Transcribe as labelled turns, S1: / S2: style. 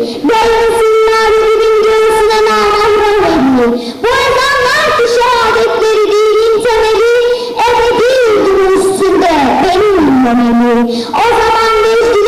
S1: Boylasınlar gidince ısınan mahramlarını Bu ezanlar ki şehadetleri dinin temeli Ebedi üstünde benim memeli O zaman meclis